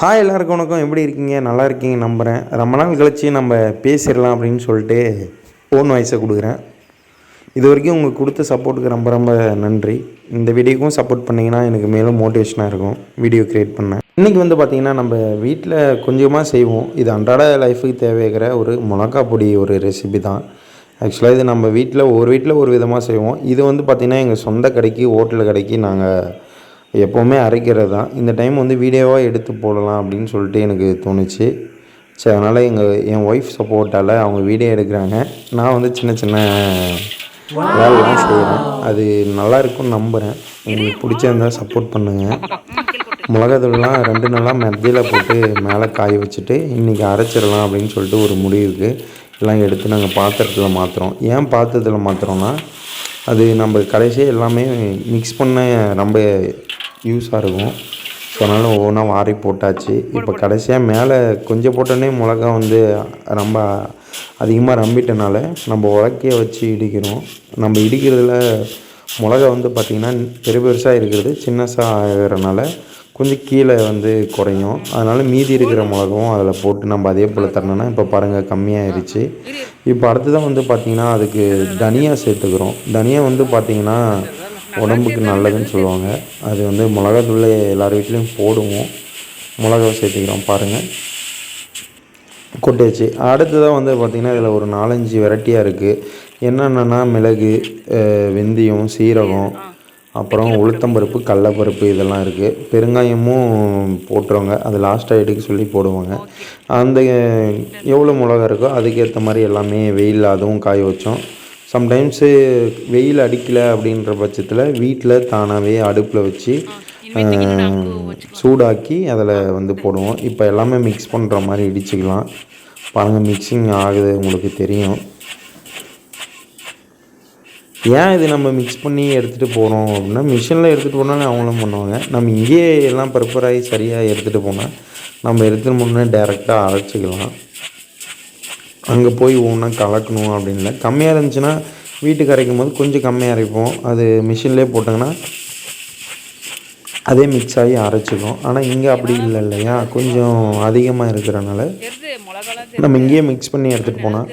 Hi எல்லாருக்கும் வணக்கம். எப்படி இருக்கீங்க? நல்லா இருக்கீங்க நம்புகிறேன் ரொம்ப நாள் கழித்து நம்ம பேசிடலாம் அப்படின்னு சொல்லிட்டு ஃபோன் வாய்ஸை கொடுக்குறேன். இது வரைக்கும் உங்களுக்கு கொடுத்த சப்போர்ட்டுக்கு ரொம்ப ரொம்ப நன்றி. இந்த வீடியோக்கும் சப்போர்ட் பண்ணிங்கன்னா எனக்கு மேலும் மோட்டிவேஷனாக இருக்கும். வீடியோ க்ரியேட் பண்ணேன். இன்றைக்கி வந்து பார்த்திங்கன்னா நம்ம வீட்டில் கொஞ்சமாக செய்வோம். இது அன்றாட லைஃபுக்கு தேவைக்கிற ஒரு மிளகா பொடி ஒரு ரெசிபி தான். ஆக்சுவலாக இது நம்ம வீட்டில் ஒரு வீட்டில் ஒரு விதமாக செய்வோம். இது வந்து பார்த்திங்கன்னா எங்கள் சொந்த கடைக்கு ஹோட்டல் கடைக்கு நாங்கள் எப்போவுமே அரைக்கிறது தான். இந்த டைம் வந்து வீடியோவாக எடுத்து போடலாம் அப்படின்னு சொல்லிட்டு எனக்கு தோணுச்சு. சரி அதனால் எங்கள் என் ஒய்ஃப் சப்போர்ட்டால் அவங்க வீடியோ எடுக்கிறாங்க. நான் வந்து சின்ன சின்ன வேலைலாம் செய்கிறேன் அது நல்லா இருக்கும்னு நம்புகிறேன் உங்களுக்கு பிடிச்சிருந்தா சப்போர்ட் பண்ணுங்கள் மிளகாத்தூள்லாம் ரெண்டு நாளாக மத்தியில் போட்டு மேலே காய வச்சுட்டு இன்றைக்கி அரைச்சிடலாம் அப்படின்னு சொல்லிட்டு ஒரு முடிவுக்கு எல்லாம் எடுத்து நாங்கள் பாத்திரத்தில் மாற்றுறோம் ஏன் பாத்திரத்தில் மாற்றுறோன்னா அது நம்ம கடைசியாக எல்லாமே மிக்ஸ் பண்ண ரொம்ப யூஸாக இருக்கும். ஸோ அதனால் ஒவ்வொன்றா வாரி போட்டாச்சு. இப்போ கடைசியாக மேலே கொஞ்சம் போட்டோன்னே மிளகா வந்து ரொம்ப அதிகமாக ரம்பிட்டனால நம்ம உலக்கைய வச்சு இடிக்கிறோம் நம்ம இடிக்கிறதுல மிளகா வந்து பார்த்திங்கன்னா பெரு பெருசாக இருக்கிறது சின்னசாக ஆகிறனால கொஞ்சம் கீழே வந்து குறையும். அதனால் மீதி இருக்கிற மிளகாவும் அதில் போட்டு நம்ம அதே போல் தரணுன்னா இப்போ பாருங்கள் கம்மியாயிருச்சு. இப்போ அடுத்ததான் வந்து பார்த்திங்கன்னா அதுக்கு தனியா சேர்த்துக்கிறோம். தனியா வந்து பார்த்திங்கன்னா உடம்புக்கு நல்லதுன்னு சொல்லுவாங்க. அது வந்து மிளகாத்தூள் எல்லார் வீட்லேயும் போடுவோம். மிளகா சேர்த்துக்கிறோம் பாருங்கள் கொட்டியாச்சு. அடுத்ததாக வந்து பார்த்திங்கன்னா இதில் ஒரு நாலஞ்சு வெரைட்டியாக இருக்குது என்னென்னா மிளகு வெந்தயம் சீரகம் அப்புறம் உளுத்தம்பருப்பு கடலப்பருப்பு இதெல்லாம் இருக்குது பெருங்காயமும் போட்டுருவாங்க. அது லாஸ்ட்டாக எடுக்க சொல்லி போடுவாங்க. அந்த எவ்வளோ மிளகா இருக்கோ அதுக்கேற்ற மாதிரி எல்லாமே வெயில் அதுவும் காய வச்சோம். சம்டைம்ஸு வெயில் அடிக்கலை அப்படின்ற பட்சத்தில் வீட்டில் தானாகவே அடுப்பில் வச்சு சூடாக்கி அதில் வந்து போடுவோம். இப்போ எல்லாமே மிக்ஸ் பண்ணுற மாதிரி இடிச்சுக்கலாம். பாருங்கள் மிக்சிங் ஆகுது உங்களுக்கு தெரியும். ஏன் இது நம்ம மிக்ஸ் பண்ணி எடுத்துகிட்டு போகிறோம் அப்படின்னா மிஷினில் எடுத்துகிட்டு போனாலும் அவங்களும் பண்ணுவாங்க. நம்ம இங்கேயே எல்லாம் ப்ரிப்பேர் ஆகி சரியாக எடுத்துகிட்டு போனால் நம்ம எடுத்துகிட்டு முன்னே டேரெக்டாக அரைச்சிக்கலாம். அங்கே போய் ஒன்றா கலக்கணும் அப்படின்னு இல்லை. கம்மியாக இருந்துச்சுன்னா வீட்டுக்கு அரைக்கும் போது கொஞ்சம் கம்மியாக அரைப்போம். அது மிஷின்லேயே போட்டாங்கன்னா அதே மிக்ஸ் ஆகி அரைச்சிக்கும். ஆனால் இங்கே அப்படி இல்லை இல்லையா? கொஞ்சம் அதிகமாக இருக்கிறனால நம்ம இங்கேயே மிக்ஸ் பண்ணி எடுத்துகிட்டு போனால்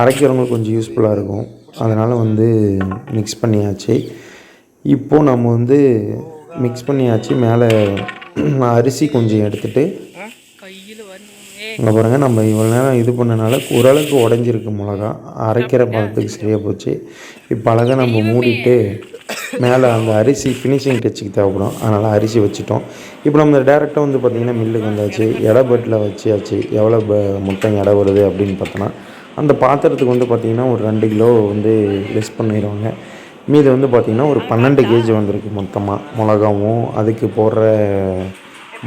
அரைக்கிறவங்களுக்கு கொஞ்சம் யூஸ்ஃபுல்லாக இருக்கும். அதனால் வந்து மிக்ஸ் பண்ணியாச்சு. இப்போது நம்ம வந்து மிக்ஸ் பண்ணியாச்சு. மேலே அரிசி கொஞ்சம் எடுத்துகிட்டு இங்கே பாருங்கள் நம்ம இவ்வளோ நேரம் இது பண்ணனால ஓரளவுக்கு உடஞ்சிருக்கு மிளகா. அரைக்கிற பதத்துக்கு சரியாக போச்சு. இப்போ அழகாக நம்ம மூடிட்டு மேலே அந்த அரிசி ஃபினிஷிங் டச்சுக்கு தேவைப்படும். அதனால் அரிசி வச்சுட்டோம். இப்போ நம்ம டேரெக்டாக வந்து பார்த்திங்கன்னா மில்லுக்கு வந்தாச்சு எடை பட்டில் வச்சியாச்சு எவ்வளோ ப முட்டை எடை வருது அப்படின்னு பார்த்தோன்னா அந்த பாத்திரத்துக்கு வந்து பார்த்திங்கன்னா ஒரு ரெண்டு கிலோ வந்து லெஸ் பண்ணிடுவாங்க. மீது வந்து பார்த்திங்கன்னா ஒரு பன்னெண்டு கேஜி வந்திருக்கு மொத்தமாக மிளகாவும் அதுக்கு போடுற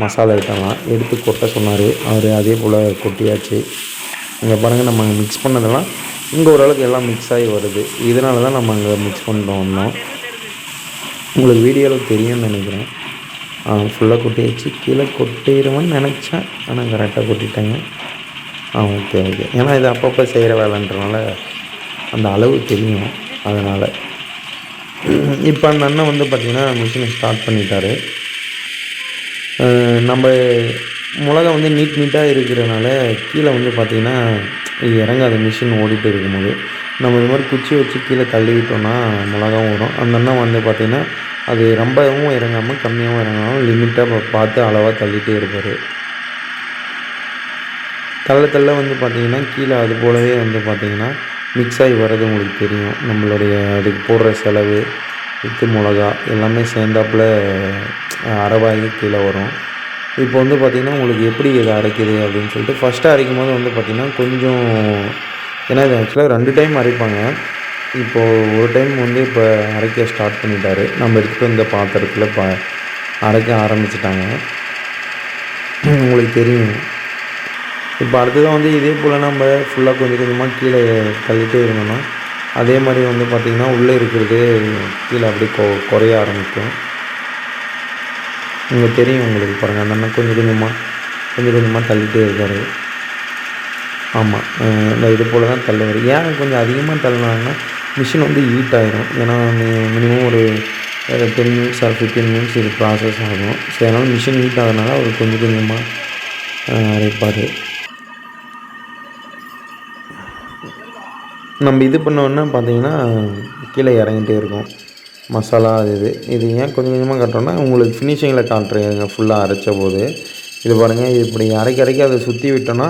மசாலா ஐட்டம்லாம் எடுத்து கொட்ட சொன்னார். அவர் அதே போல் கொட்டியாச்சு. இங்கே பாருங்கள் நம்ம மிக்ஸ் பண்ணதெல்லாம் இங்கே ஓரளவுக்கு எல்லாம் மிக்ஸ் ஆகி வருது. இதனால தான் நம்ம அங்கே மிக்ஸ் பண்ணிட்டு வந்தோம். உங்களுக்கு வீடியோவில் தெரியும்னு நினைக்கிறேன். ஃபுல்லாக கொட்டியாச்சு. கீழே கொட்டிடுவேன்னு நினச்சேன். ஆனால் கரெக்டாக கொட்டிட்டேங்க. ஆ ஓகே ஓகே ஏன்னா இது அப்பப்போ செய்கிற வேலைன்றனால அந்த அளவு தெரியும். அதனால். இப்போ அந்த அண்ணன் வந்து பார்த்திங்கன்னா மிஷினை ஸ்டார்ட் பண்ணிட்டாரு. நம்ம மிளகா வந்து நீட் நீட்டாக இருக்கிறனால கீழே வந்து பார்த்திங்கன்னா இறங்காத மிஷின் ஓடிட்டு இருக்கும்போது நம்ம இது மாதிரி குச்சி வச்சு கீழே தள்ளிவிட்டோம்னா மிளகாவும் வரும். அந்த அண்ணன் வந்து பார்த்திங்கன்னா அது ரொம்பவும் இறங்காமல் கம்மியாகவும் இறங்காமல் லிமிட்டாக பார்த்து அளவாக தள்ளிகிட்டே இருப்பார். தள்ள தள்ள வந்து பார்த்திங்கன்னா கீழே அது போலவே வந்து பார்த்திங்கன்னா மிக்ஸ் ஆகி வர்றது உங்களுக்கு தெரியும். நம்மளுடைய அதுக்கு போடுற செலவு வித்து மிளகா எல்லாமே சேர்ந்தாப்புல அரைவாகி கீழே வரும். இப்போ வந்து பார்த்திங்கன்னா உங்களுக்கு எப்படி இதை அரைக்குது அப்படின்னு சொல்லிட்டு ஃபஸ்ட்டு அரைக்கும் போது வந்து பார்த்திங்கன்னா கொஞ்சம் ஏன்னா இது ஆக்சுவலாக ரெண்டு டைம் அரைப்பாங்க. இப்போது ஒரு டைம் வந்து இப்போ அரைக்க ஸ்டார்ட் பண்ணிட்டாரு. நம்ம எடுத்துகிட்டு வந்த பாத்திரத்தில் ப அரைக்க ஆரம்பிச்சிட்டாங்க. உங்களுக்கு தெரியும். இப்போ அடுத்ததாக வந்து இதே போல் நம்ம ஃபுல்லாக கொஞ்சம் கொஞ்சமாக கீழே தள்ளிட்டே இருந்தோம்னா அதே மாதிரி வந்து பார்த்திங்கன்னா உள்ளே இருக்கிறது கீழே அப்படியே கொ குறைய ஆரம்பிக்கும். இங்கே தெரியும் உங்களுக்கு பாருங்கள் அந்த அண்ணன் கொஞ்சம் கொஞ்சமாக கொஞ்சம் கொஞ்சமாக தள்ளிகிட்டே இருக்கார். ஆமாம் இந்த இது போல் தான் தள்ளுவார். ஏன் கொஞ்சம் அதிகமாக தள்ளினாங்கன்னா மிஷின் வந்து ஹீட் ஆகிடும் ஏன்னா மினிமம் ஒரு ten minutes or fifteen minutes இது ப்ராசஸ் ஆகும். ஸோ அதனால் மிஷின் ஹீட் ஆகிறதுனால அவர் கொஞ்சம் கொஞ்சமாக அரைப்பார். நம்ம இது பண்ணோன்னா பார்த்தீங்கன்னா கீழே இறங்கிட்டே இருக்கும். மசாலா அது இது. இது ஏன் கொஞ்சம் கொஞ்சமாக காட்டுறோன்னா உங்களுக்கு ஃபினிஷிங்கில் காட்டுறேங்க ஃபுல்லாக அரைச்ச போது. இது பாருங்கள் இது இப்படி அரைக்க அரைக்க அதை சுற்றி விட்டோன்னா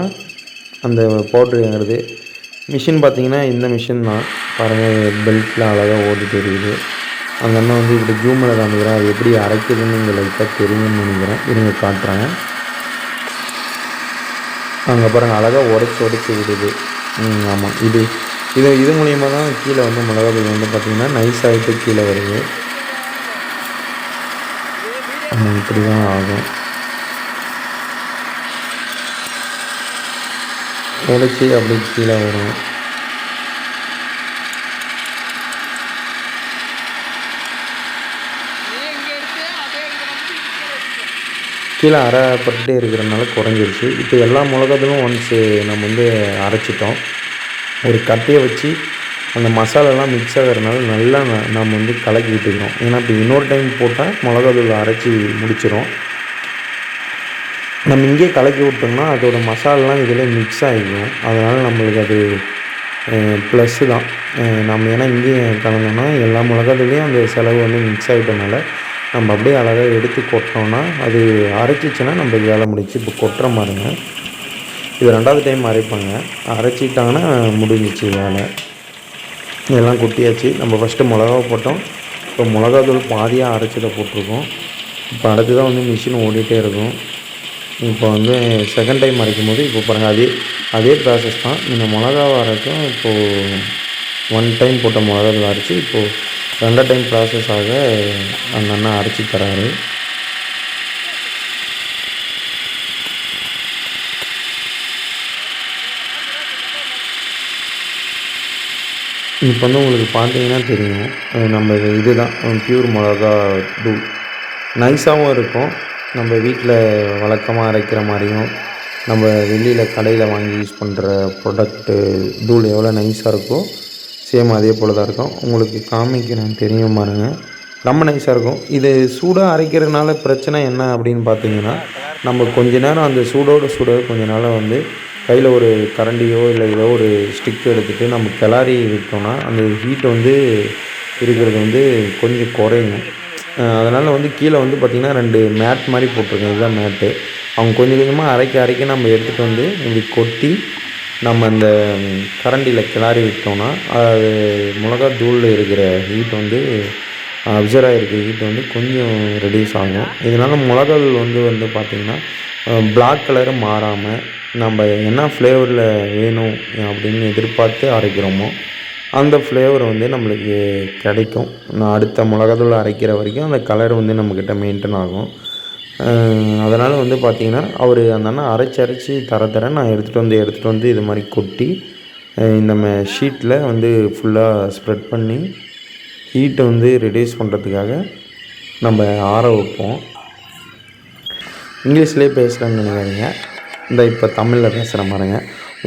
அந்த பவுட்ரு இறங்குறது மிஷின் பார்த்தீங்கன்னா இந்த மிஷின் தான். பாருங்கள் பெல்ட்டில் அழகாக ஓடி தெரியுது அந்த அண்ணன் வந்து இப்படி ஜூமில் காமிக்கிறேன். அது எப்படி அரைக்குதுன்னு இங்கே லைட்டாக தெரியும்னு நினைக்கிறேன். இருங்க காட்டுறேன். அங்கே பாருங்கள் அழகாக உடச்சி உடச்சி விடுது. ம் ஆமாம் இது இது இது மூலியமாக தான் கீழே வந்து மிளகாத்தூள் வந்து பார்த்திங்கன்னா நைஸ் ஆகிட்டு கீழே வருது. இப்படி தான் ஆகும். உடச்சி அப்படி கீழே வரும். கீழே அரைப்பட்டுட்டே இருக்கிறனால குறைஞ்சிருச்சு. இப்போ எல்லா மிளகாத்தூளும் ஒன்ஸு நம்ம வந்து அரைச்சிட்டோம். ஒரு கட்டையை வச்சு அந்த மசாலாலாம் மிக்ஸ் ஆகிறதுனால நல்லா ந- நம்ம வந்து கலக்கி விட்டுக்கிறோம் ஏன்னா இப்போ இன்னொரு டைம் போட்டால் மிளகாத்தூள் அரைச்சி முடிச்சிடும் நம்ம இங்கேயே கலக்கி விட்டோம்னா அதோட மசாலாலாம் இதில் மிக்ஸ் ஆகிக்கும் அதனால் நம்மளுக்கு அது ப்ளஸ்ஸு தான். நம்ம ஏன்னா இங்கேயே கலந்தோம்னா எல்லா மிளகாத்தூளையும் அந்த செலவு வந்து மிக்ஸ் ஆகிட்டனால நம்ம அப்படியே அழகாக எடுத்து கொட்டினோம்னா அது அரைச்சிச்சுன்னா நம்ம வேலை முடிச்சு இப்போ கொட்டுற மாதிரிங்க. இது ரெண்டாவது டைம் அரைப்பாங்க. அரைச்சிட்டாங்கன்னா முடிஞ்சிச்சு வேலை. இதெல்லாம் கொட்டியாச்சு. நம்ம ஃபஸ்ட்டு மிளகா போட்டோம். இப்போ மிளகாத்தூள் பாதியாக அரைச்சதை போட்டிருக்கோம். இப்போ அடுத்து தான் வந்து மிஷின் ஓடிட்டே இருக்கும். இப்போ வந்து செகண்ட் டைம் அரைக்கும் போது இப்போ பாருங்கள் அதே அதே ப்ராசஸ் தான். இந்த மிளகாவை அரைக்கும் இப்போது ஒன் டைம் போட்ட மிளகாத்தூள் அரைச்சி இப்போது ரெண்டாவது டைம் ப்ராசஸ் ஆக அந்த அண்ணன் அரைச்சி தராரு. இப்போ வந்து உங்களுக்கு பார்த்தீங்கன்னா தெரியும். நம்ம இது இதுதான். பியூர் மிளகா தூள். நைஸாகவும் இருக்கும். நம்ம வீட்டில் வழக்கமாக அரைக்கிற மாதிரியும் நம்ம வெளியில் கடையில் வாங்கி யூஸ் பண்ணுற ப்ராடக்ட்டு தூள் எவ்வளோ நைஸாக இருக்கோ சேம் அதே போல் தான் இருக்கும். உங்களுக்கு காமிக்கிறேன் தெரியும் பாருங்கள் ரொம்ப நைஸாக இருக்கும். இது சூடாக அரைக்கிறதுனால பிரச்சனை என்ன அப்படின்னு பார்த்தீங்கன்னா நம்ம கொஞ்ச நேரம் அந்த சூடோட சூட கொஞ்ச நேரம் வந்து கையில் ஒரு கரண்டியோ இல்லை ஏதோ ஒரு ஸ்டிக் எடுத்துகிட்டு நம்ம கிளறி விட்டோம்னா அந்த ஹீட் வந்து இருக்கிறது வந்து கொஞ்சம் குறையும் அதனால் வந்து கீழே வந்து பார்த்திங்கன்னா ரெண்டு மேட் மாதிரி போட்டிருக்கேன். இதுதான் மேட்டு அவங்க கொஞ்சம் கொஞ்சமாக அரைக்க அரைக்க நம்ம எடுத்துகிட்டு வந்து இப்படி கொட்டி நம்ம அந்த கரண்டியில் கிளறி விட்டோம்னா அது மிளகா தூளில் இருக்கிற ஹீட் வந்து அப்சர்வ் ஆகிருக்க ஹீட் வந்து கொஞ்சம் ரெடியூஸ் ஆகும். இதனால் மிளகாள் வந்து வந்து பார்த்திங்கன்னா பிளாக் கலரு மாறாமல் நம்ம என்ன ஃப்ளேவரில் வேணும் அப்படின்னு எதிர்பார்த்து அரைக்கிறோமோ அந்த ஃப்ளேவர் வந்து நம்மளுக்கு கிடைக்கும். நான் அடுத்த மிளகாத்தூள் அரைக்கிற வரைக்கும் அந்த கலர் வந்து நம்மக்கிட்ட மெயின்டைன் ஆகும். அதனால் வந்து பார்த்திங்கன்னா அவர் அந்த அண்ணன் அரைச்சி அரைச்சி தர தர நான் எடுத்துகிட்டு வந்து எடுத்துகிட்டு வந்து இது மாதிரி கொட்டி இந்த ஷீட்டில் வந்து ஃபுல்லாக ஸ்ப்ரெட் பண்ணி ஹீட்டை வந்து ரெடியூஸ் பண்ணுறதுக்காக நம்ம ஆற வைப்போம். இங்கிலீஷ்லேயே பேசுகிறேன்னு நினைக்காதீங்க. இந்த இப்போ தமிழில் பேசுகிற மாதிரிங்க.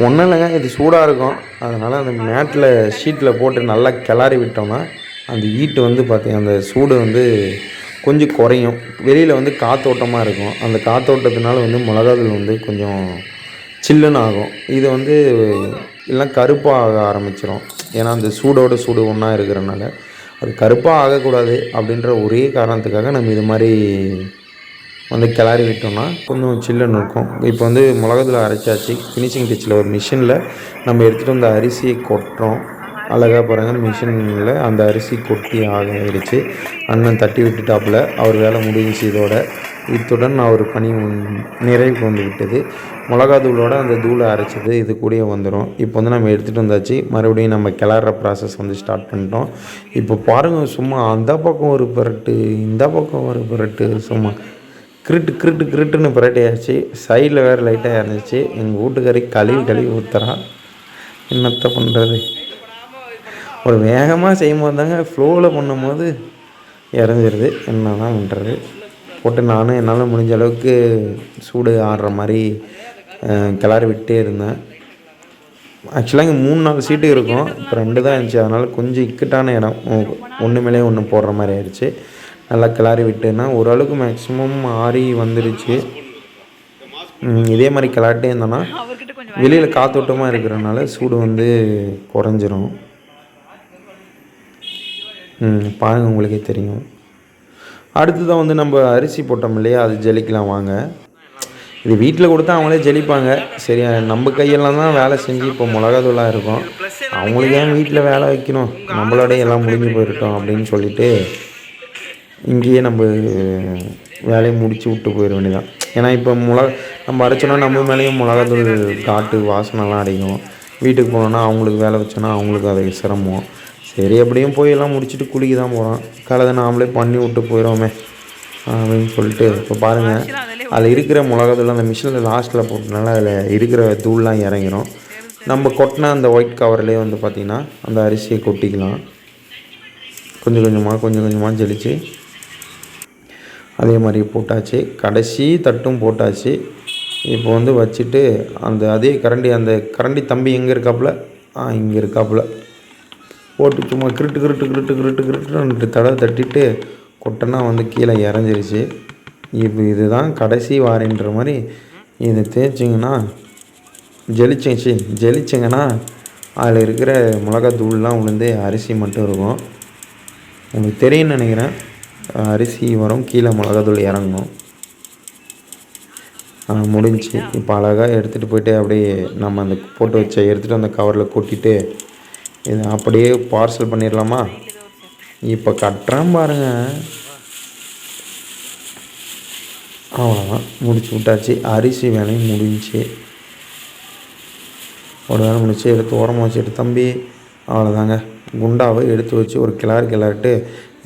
ஒன்றும் இல்லைங்க இது சூடாக இருக்கும். அதனால் அந்த மேட்டில் ஷீட்டில் போட்டு நல்லா கிளறி விட்டோம்னா அந்த ஈட்டு வந்து பார்த்திங்க அந்த சூடு வந்து கொஞ்சம் குறையும். வெளியில் வந்து காத்தோட்டமாக இருக்கும். அந்த காத்தோட்டத்தினால வந்து மிளகாதூள் வந்து கொஞ்சம் சில்லுன்னு ஆகும். இது வந்து எல்லாம் கருப்பாக ஆக ஆரம்பிச்சிடும் ஏன்னா அந்த சூடோட சூடு ஒன்றா இருக்கிறனால. அது கருப்பாக ஆகக்கூடாது அப்படின்ற ஒரே காரணத்துக்காக நம்ம இது மாதிரி வந்து கிளறி விட்டோம்னா கொஞ்சம் சில்லுன்னு இருக்கும் இப்போ வந்து மிளகத்தில் அரைச்சாச்சு. ஃபினிஷிங் டச்சில் ஒரு மிஷினில் நம்ம எடுத்துகிட்டு வந்த அரிசியை கொட்டுறோம். அழகாக பாருங்கள் மிஷினில் அந்த அரிசி கொட்டி ஆகிடுச்சு. அண்ணன் தட்டி விட்டுட்டாப்புல. அவர் வேலை முடிஞ்சு இதோட. இத்துடன் அவர் பணி நிறைவுக்கு வந்து விட்டது. மிளகா தூளோட அந்த தூளை அரைச்சது இது கூடயே வந்துடும் இப்போ வந்து நம்ம எடுத்துகிட்டு வந்தாச்சு. மறுபடியும் நம்ம கிளற ப்ராசஸ் வந்து ஸ்டார்ட் பண்ணிட்டோம். இப்போ பாருங்கள் சும்மா அந்த பக்கம் ஒரு பரட்டு இந்த பக்கம் ஒரு பரட்டு சும்மா கிருட்டு கிருட்டு கிருட்டுன்னு புரட்டியாச்சு. சைடில் வேறு லைட்டாக இருந்துச்சு எங்கள் வீட்டுக்காரி கழுவி கழுவி ஊற்றுறா என்னத்த பண்ணுறது ஒரு வேகமாக செய்யும் போது தாங்க ஃப்ளோவில் பண்ணும்போது இறஞ்சிருது என்ன தான் பண்ணுறது போட்டு நானும் என்னால் முடிஞ்ச அளவுக்கு சூடு ஆடுற மாதிரி கிளறி விட்டே இருந்தேன். ஆக்சுவலாக இங்கே மூணு நாலு சீட்டு இருக்கும். இப்போ ரெண்டு தான் இருந்துச்சு. அதனால் கொஞ்சம் இக்கட்டான இடம். ஒன்று மேலே ஒன்று போடுற மாதிரி ஆயிடுச்சு. நல்லா கிளறி விட்டுன்னா ஓரளவுக்கு மேக்ஸிமம் ஆறி வந்துடுச்சு இதே மாதிரி கிளாட்டே இருந்தோன்னா வெளியில் காத்தோட்டமாக இருக்கிறனால சூடு வந்து குறைஞ்சிரும். ம் பாருங்கள் உங்களுக்கே தெரியும். அடுத்ததான் வந்து நம்ம அரிசி போட்டோம் இல்லையா? அது ஜலிக்கலாம் வாங்க. இது வீட்டில் கொடுத்தா அவங்களே ஜெலிப்பாங்க. சரி நம்ம கையெல்லாம் தான் வேலை செஞ்சு இப்போ மிளகாத்தூளாக இருக்கும். அவங்களுக்கு ஏன் வீட்டில் வேலை வைக்கணும்? நம்மளோடய எல்லாம் முடிஞ்சு போயிருக்கோம் அப்படின்னு சொல்லிட்டு இங்கேயே நம்ம வேலையை முடிச்சு விட்டு போயிட வேண்டியதான் ஏன்னா இப்போ மிளகா நம்ம அரைச்சோன்னா நம்ம மேலேயும் மிளகாத்தூள் காட்டு வாசனைலாம் அடிக்கும். வீட்டுக்கு போனோன்னா அவங்களுக்கு வேலை வச்சோன்னா அவங்களுக்கு அது சிரமம். சரி எப்படியும் போய் எல்லாம் முடிச்சுட்டு குளிக்க தான் போகிறோம் கலதை நாமளே பண்ணி விட்டு போயிடுவோமே அப்படின்னு சொல்லிட்டு இப்போ பாருங்கள் அதில் இருக்கிற மிளகாத்தூள் அந்த மிஷினில் லாஸ்ட்டில் போட்டனால அதில் இருக்கிற தூள்லாம் இறங்கிரும். நம்ம கொட்டின அந்த ஒயிட் கவர்லேயே வந்து பார்த்திங்கன்னா அந்த அரிசியை கொட்டிக்கலாம். கொஞ்சம் கொஞ்சமாக கொஞ்சம் கொஞ்சமாக ஜெலிச்சு அதே மாதிரி போட்டாச்சு. கடைசி தட்டும் போட்டாச்சு. இப்போ வந்து வச்சுட்டு அந்த அதே கரண்டி அந்த கரண்டி தம்பி எங்கே இருக்காப்புல? ஆ இங்கே இருக்காப்புல. போட்டு சும்மா கிருட்டு கிருட்டு கிருட்டு கிருட்டு கிருட்டு தடவை தட்டிட்டு கொட்டனா வந்து கீழே இறஞ்சிருச்சு. இப்போ இதுதான் கடைசி வாரின்ற மாதிரி இதை தேய்ச்சிங்கன்னா ஜெலிச்சிச்சு. ஜெலிச்சிங்கன்னா அதில் இருக்கிற மிளகாத்தூள்லாம் உளுந்து அரிசி மட்டும் இருக்கும். உங்களுக்கு தெரியும்னு நினைக்கிறேன். அரிசி வரும் கீழே மிளகாத்தூள் இறங்கணும். முடிஞ்சு. இப்போ அழகாக எடுத்துகிட்டு போயிட்டு அப்படியே நம்ம அந்த போட்டு வச்ச எடுத்துகிட்டு அந்த கவரில் கொட்டிட்டு இது அப்படியே பார்சல் பண்ணிடலாமா இப்போ கட்டுறேன் பாருங்க. அவ்வளோதான் முடிச்சு விட்டாச்சு. அரிசி வேலையும் முடிஞ்சு. ஒரு வேலை முடிச்சு எடுத்து ஓரமாக வச்சுட்டு தம்பி அவ்வளோதாங்க குண்டாவை எடுத்து வச்சு ஒரு கிளாறு கிளாரிட்டு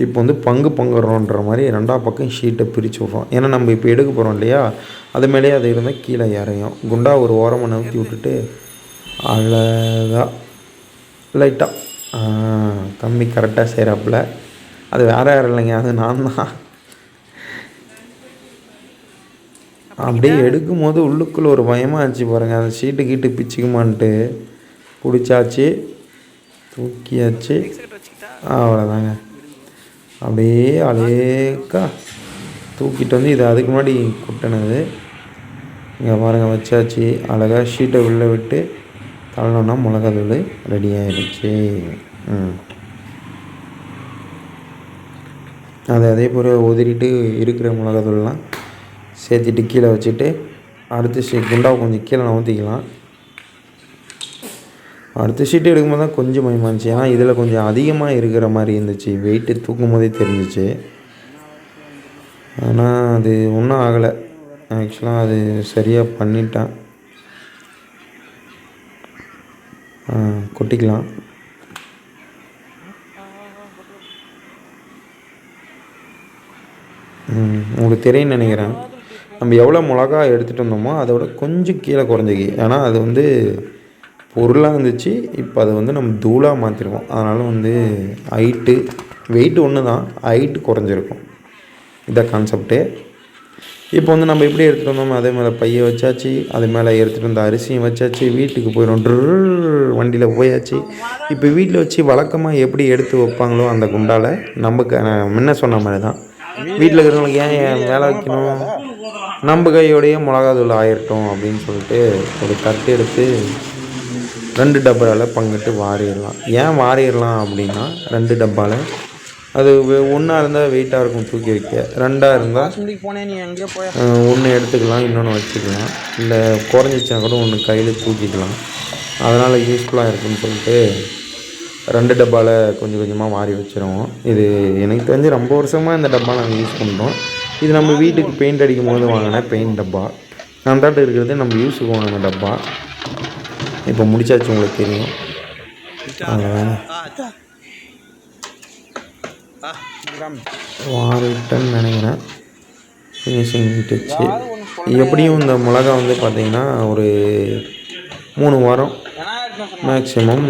இப்போ வந்து பங்கு பங்குறோன்ற மாதிரி ரெண்டாம் பக்கம் ஷீட்டை பிரித்து விட்றோம். ஏன்னா நம்ம இப்போ எடுக்க போகிறோம் இல்லையா? அது மேலேயே அது இருந்தால் கீழே இறையும் குண்டா ஒரு ஓரமாக நவுத்தி விட்டுட்டு அழகா லைட்டாக தம்பி கரெக்டாக செய்கிறாப்புல அது வேறு யாரும் இல்லைங்க. அது நான் தான். அப்படியே எடுக்கும் போது உள்ளுக்குள்ள ஒரு பயமாக இருந்துச்சு பாருங்கள் அந்த சீட்டு கீட்டு பிச்சுக்குமான்ட்டு பிடிச்சாச்சு. தூக்கியாச்சு. அவ்வளோதாங்க அப்படியே அலேக்கா தூக்கிட்டு வந்து இது அதுக்கு முன்னாடி கொட்டினது. இங்கே பாருங்கள் வச்சாச்சு. அழகாக ஷீட்டை உள்ளே விட்டு தள்ளணும்னா மிளகாத்தூள் ரெடி ஆகிடுச்சு ம். அதை அதே போல் உதிரிட்டு இருக்கிற மிளகாத்தூள்லாம் சேர்த்துட்டு கீழே வச்சுட்டு அடுத்து குண்டாவை கொஞ்சம் கீழே ஊற்றிக்கலாம் அடுத்த ஷீட் எடுக்கும்போது தான் கொஞ்சம் பயமாக இருந்துச்சு. ஏன்னா இதில் கொஞ்சம் அதிகமாக இருக்கிற மாதிரி இருந்துச்சு. வெயிட்டு தூக்கும் போதே தெரிஞ்சிச்சு. ஆனால் அது ஒன்றும் ஆகலை. ஆக்சுவலாக அது சரியாக பண்ணிட்டேன். கொட்டிக்கலாம். உங்களுக்கு தெரியும் நினைக்கிறேன். நம்ம எவ்வளோ மிளகா எடுத்துகிட்டு வந்தோமோ அதை விட கொஞ்சம் கீழே குறைஞ்சிக்கி. ஏன்னா அது வந்து பொருளாக இருந்துச்சு. இப்போ அதை வந்து நம்ம தூளாக மாற்றிருக்கோம் அதனால் வந்து ஹைட்டு வெயிட் ஒன்று தான் ஹைட்டு குறைஞ்சிருக்கும் இதான் கான்செப்ட்டு இப்போ வந்து நம்ம எப்படி எடுத்துகிட்டு வந்தோமோ அதே மேலே பையை வச்சாச்சு. அது மேலே எடுத்துகிட்டு வந்த அரிசியும் வச்சாச்சு. வீட்டுக்கு போயிடும். வண்டியில் போயாச்சு. இப்போ வீட்டில் வச்சு வழக்கமாக எப்படி எடுத்து வைப்பாங்களோ அந்த குண்டால் நமக்கு க முன்ன சொன்ன மாதிரி தான் வீட்டில் இருக்கிறவங்களுக்கு ஏன் ஏன் வேலை வைக்கணும்? நம்ம கையோடையே மிளகாதூள் ஆயிரட்டும் அப்படின்னு சொல்லிட்டு ஒரு தட்டு எடுத்து ரெண்டு டப்பாவில் பங்கிட்டு வாரிடலாம். ஏன் வாரிடலாம் அப்படின்னா ரெண்டு டப்பாவில் அது ஒன்றா இருந்தால் வெயிட்டாக இருக்கும் தூக்கி வைக்க. ரெண்டாக இருந்தால் ஒன்று எடுத்துக்கலாம் இன்னொன்று வச்சுக்கலாம். இல்லை குறைஞ்சிச்சுன்னா கூட ஒன்று கையில் தூக்கிக்கலாம். அதனால் யூஸ்ஃபுல்லாக இருக்குன்னு சொல்லிட்டு ரெண்டு டப்பாவில் கொஞ்சம் கொஞ்சமாக மாறி வச்சிருவோம். இது எனக்கு தெரிஞ்சு ரொம்ப வருஷமாக இந்த டப்பா நாங்கள் யூஸ் பண்ணுறோம் இது நம்ம வீட்டுக்கு பெயிண்ட் அடிக்கும் போது வாங்கின பெயிண்ட் டப்பா. அந்தாட்டு இருக்கிறது நம்ம யூஸுக்கு வாங்கின டப்பா. இப்போ முடிச்சாச்சு உங்களுக்கு தெரியும். வாரிட்டன்னு நினைக்கிறேன். ஃபினிஷிங் டச்சு எப்படியும் இந்த மிளகா வந்து பார்த்திங்கன்னா ஒரு மூணு வாரம் மேக்ஸிமம்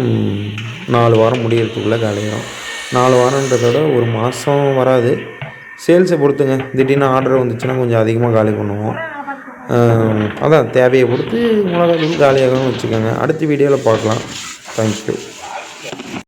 நாலு வாரம் முடியறதுக்குள்ளே காலியாகும் நாலு வாரன்றதோட விட ஒரு மாதம் வராது. சேல்ஸை பொறுத்துங்க. திடீர்னு ஆர்டர் வந்துச்சுன்னா கொஞ்சம் அதிகமாக காலி பண்ணுவோம். அதான் தேவையை பொறுத்து மிளகா காலியாகவும் வச்சுக்கோங்க. அடுத்த வீடியோவில் பார்க்கலாம். தேங்க்யூ